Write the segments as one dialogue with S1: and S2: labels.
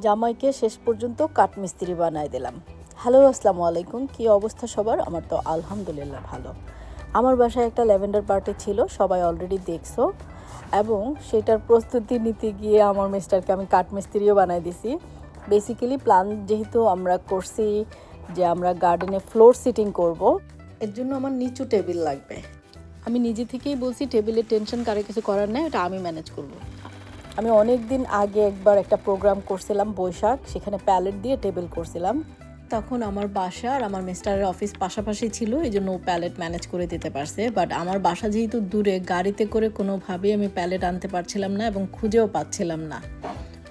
S1: জামাইকে শেষ পর্যন্ত কাঠমিস্ত্রি বানায় দিলাম। হ্যালো, আসসালামু আলাইকুম। কি অবস্থা সবার? আমার তো আলহামদুলিল্লাহ ভালো। আমার বাসায় একটা ল্যাভেন্ডার পার্টি ছিল, সবাই অলরেডি দেখছ। এবং সেটার প্রস্তুতি নিতে গিয়ে আমার মিস্টারকে আমি কাঠমিস্ত্রিও বানাই দিছি। বেসিক্যালি প্ল্যান যেহেতু আমরা করছি যে আমরা গার্ডেনে ফ্লোর সিটিং করব, এর জন্য আমার নিচু টেবিল লাগবে। আমি নিজে থেকেই বলছি টেবিলের টেনশন কারও কিছু করার নেই, ওটা আমি ম্যানেজ করব। আমি অনেক দিন আগে একবার একটা প্রোগ্রাম করছিলাম বৈশাখ, সেখানে প্যালেট দিয়ে টেবিল করছিলাম। তখন আমার বাসা আর আমার মিস্টারের অফিস পাশাপাশি ছিল, এই জন্য ও প্যালেট ম্যানেজ করে দিতে পারছে। বাট আমার বাসা যেহেতু দূরে, গাড়িতে করে কোনোভাবেই আমি প্যালেট আনতে পারছিলাম না এবং খুঁজেও পাচ্ছিলাম না।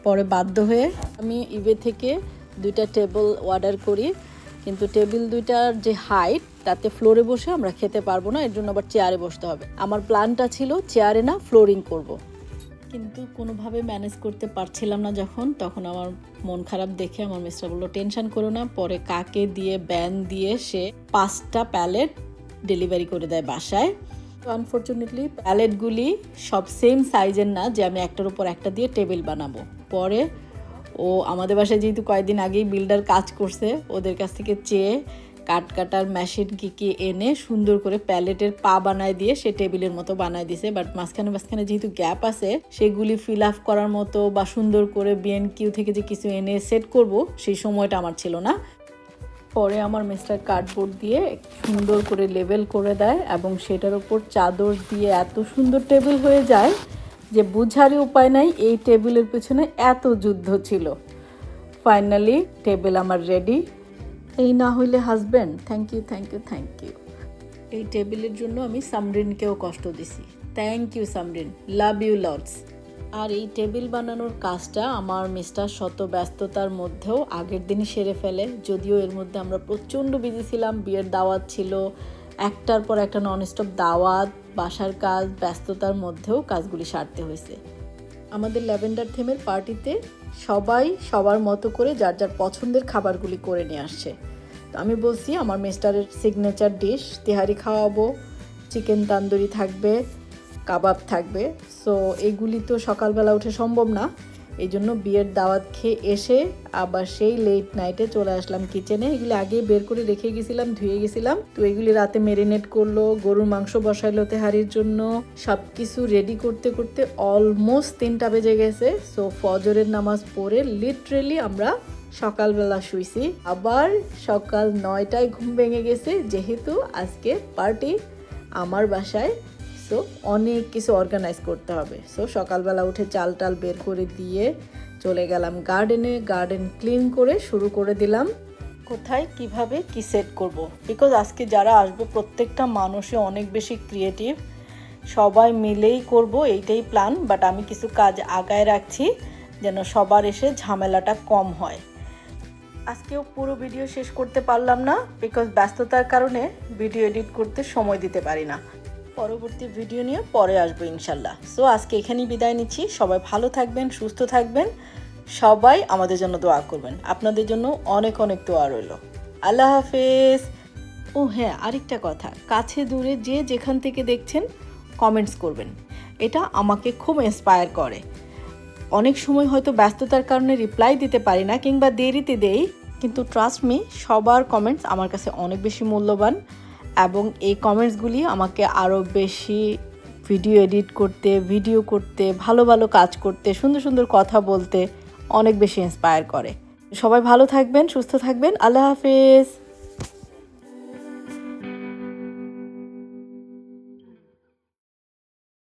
S1: পরে বাধ্য হয়ে আমি ইবে থেকে দুইটা টেবিল অর্ডার করি। কিন্তু টেবিল দুইটার যে হাইট তাতে ফ্লোরে বসে আমরা খেতে পারব না, এর জন্য আবার চেয়ারে বসতে হবে। আমার প্ল্যানটা ছিল চেয়ারে না ফ্লোরিং করব। কিন্তু কোনোভাবে ম্যানেজ করতে পারছিলাম না যখন, তখন আমার মন খারাপ দেখে আমার মিস্টার বলল, টেনশন করো না। পরে কাকে দিয়ে ব্যান দিয়ে সে পাঁচটা প্যালেট ডেলিভারি করে দেয় বাসায়। তো আনফর্চুনেটলি প্যালেটগুলি সব সেম সাইজের না, যে আমি একটার উপর একটা দিয়ে টেবিল বানাবো। পরে ও আমাদের বাসায় যেহেতু কয়েকদিন আগেই বিল্ডার কাজ করছে, ওদের কাছ থেকে চেয়ে কাট কাটার মেশিন কি কি এনে সুন্দর করে প্যালেটের পা বানায় দিয়ে সে টেবিলের মতো বানায় দিছে বাট মাঝখানে মাঝখানে যেহেতু গ্যাপ আছে, সেগুলি ফিল আপ করার মতো বা সুন্দর করে বিএন কিউ থেকে যে কিছু এনে সেট করব, সেই সময়টা আমার ছিল না। পরে আমার মিস্টার কার্ডবোর্ড দিয়ে সুন্দর করে লেবেল করে দেয় এবং সেটার উপর চাদর দিয়ে এত সুন্দর টেবিল হয়ে যায় যে বুঝারই উপায় নাই, এই টেবিলের পেছনে এত যুদ্ধ ছিল। ফাইনালি টেবিল আমার রেডি এই না হইলে husband thank you thank you thank you এই টেবিলের জন্য আমি সামরিনকেও কষ্ট দিছি। Thank you Samrin. Love you lots আর এই টেবিল বানানোর কাজটা আমার মিস্টার শত ব্যস্ততার মধ্যেও আগের দিনই সেরে ফেলে। যদিও এর মধ্যে আমরা প্রচণ্ড বিজি ছিলাম বিয়ের দাওয়াত ছিল একটার পর একটা ননস্টপ দাওয়াত বাসার কাজ ব্যস্ততার মধ্যেও কাজগুলি সারতে হয়েছে। আমাদের ল্যাভেন্ডার থেমের পার্টিতে সবাই সবার মতো করে যার যার পছন্দের খাবারগুলি করে নিয়ে আসছে। তো আমি বলছি, আমার মিস্টারের সিগনেচার ডিশ তেহারি খাওয়াবো চিকেন তান্দুরি থাকবে, কাবাব থাকবে। সো এগুলি তো সকালবেলা উঠে সম্ভব না। এই জন্য বিয়ের দাওয়াত খেয়ে এসে আবার সেই লেট নাইটে চলে আসলাম কিচেনে এগুলি আগে বের করে রেখে গেছিলাম, ধুয়ে গেছিলাম। তো এগুলি রাতে মেরিনেট করল, গরুর মাংস বসাইলো তেহারির জন্য। সব কিছু রেডি করতে করতে অলমোস্ট তিনটা বেজে গেছে। সো ফজরের নামাজ পড়ে লিটারেলি আমরা সকালবেলা শুইছি। আবার সকাল নয়টায় ঘুম ভেঙে গেছে, যেহেতু আজকে পার্টি আমার বাসায় সো অনেক কিছু অর্গানাইজ করতে হবে। সো সকালবেলা উঠে চাল টাল বের করে দিয়ে চলে গেলাম গার্ডেনে গার্ডেন ক্লিন করে শুরু করে দিলাম। কোথায়, কীভাবে, কি সেট করব? বিকজ আজকে যারা আসবে, প্রত্যেকটা মানুষই অনেক বেশি ক্রিয়েটিভ সবাই মিলেই করব, এইটাই প্ল্যান বাট আমি কিছু কাজ আগায় রাখছি, যেন সবার এসে ঝামেলাটা কম হয়। আজকেও পুরো ভিডিও শেষ করতে পারলাম না বিকজ ব্যস্ততার কারণে ভিডিও এডিট করতে সময় দিতে পারি না। পরবর্তী ভিডিও নিয়ে পরে আসব ইনশাল্লাহ। সো আজকে এখানেই বিদায় নিচ্ছি। সবাই ভালো থাকবেন, সুস্থ থাকবেন। সবাই আমাদের জন্য দোয়া করবেন। আপনাদের জন্য অনেক অনেক দোয়া রইল। আল্লাহ হাফেজ। ও হ্যাঁ আরেকটা কথা। কাছে দূরে যে যেখান থেকে দেখছেন কমেন্টস করবেন। এটা আমাকে খুব ইন্সপায়ার করে। অনেক সময় হয়তো ব্যস্ততার কারণে রিপ্লাই দিতে পারি না কিংবা দেরিতে দেই, কিন্তু ট্রাস্ট মি সবার কমেন্টস আমার কাছে অনেক বেশি মূল্যবান। এবং এই কমেন্টসগুলি আমাকে আরও বেশি ভিডিও এডিট করতে ভিডিও করতে, ভালো ভালো কাজ করতে, সুন্দর সুন্দর কথা বলতে অনেক বেশি ইন্সপায়ার করে। সবাই ভালো থাকবেন, সুস্থ থাকবেন, আল্লাহ হাফেজ।